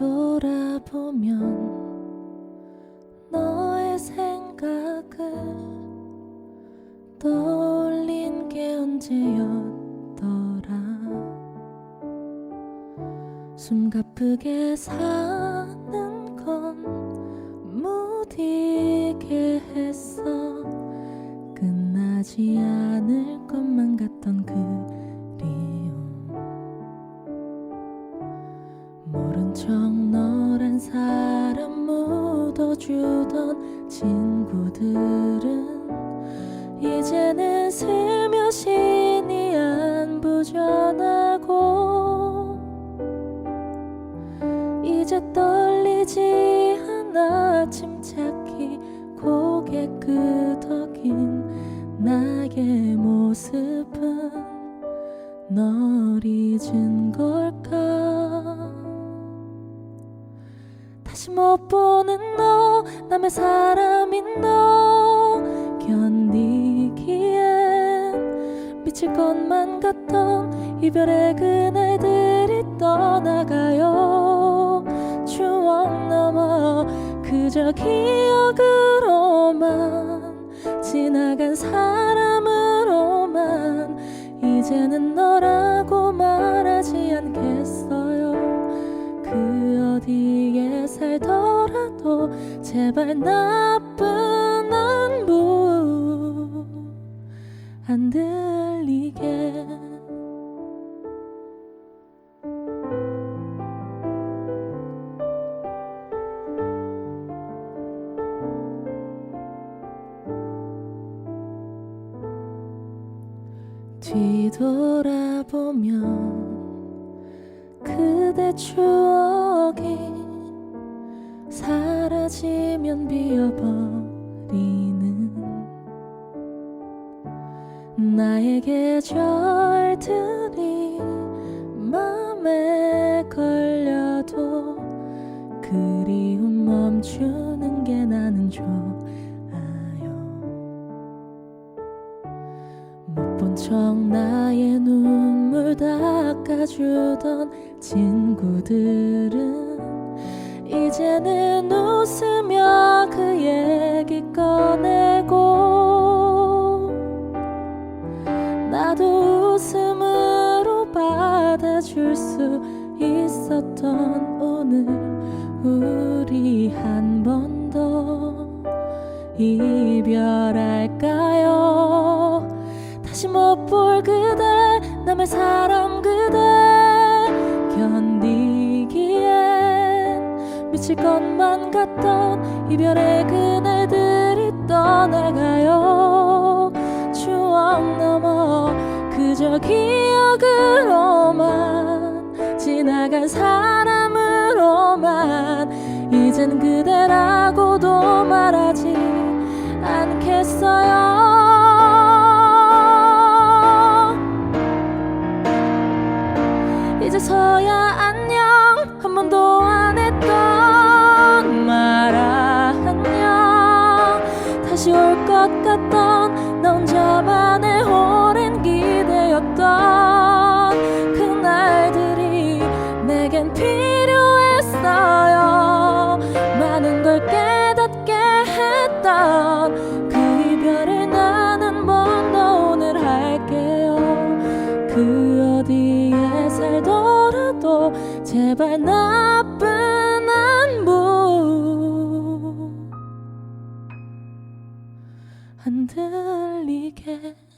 뒤돌아보면 너의 생각을 떠올린 게 언제였더라? 숨가쁘게 사는 건 무디게 했어 끝나지 않을 척 너란 사람 묻어주던 친구들은 이제는 슬며시 네 안부 전하고 이제 떨리지 않아 침착히 고개 끄덕인 나의 모습은 널 잊은 걸까 다시 못 보는 너 남의 사람인 너 견디기엔 미칠 것만 같던 이별의 그날들이 떠나가요. 추억 넘어 그저 기억으로만 지나간 사람으로만 이제는 너라 살더라도 제발 나쁜 안부 안 들리게. 뒤돌아보면 그대 추억이 사라지면 비어버리는 나의 계절들이 맘에 걸려도 그리움 멈추는 게 나는 좋아요. 못 본 척 나의 눈물 닦아주던 친구들은 이제는 웃으며 그 얘기 꺼내고 나도 웃음으로 받아줄 수 있었던 오늘 우리 한 번 더 이별할까요? 다시 못 볼 그대 남의 사람 그 미칠 것만 같던 이별의 그날들이 떠나가요. 추억 넘어 그저 기억으로만 지나간 사람으로만 이젠 그대라고도 말하지 살더라도 제발 나쁜 안부. 안 들리게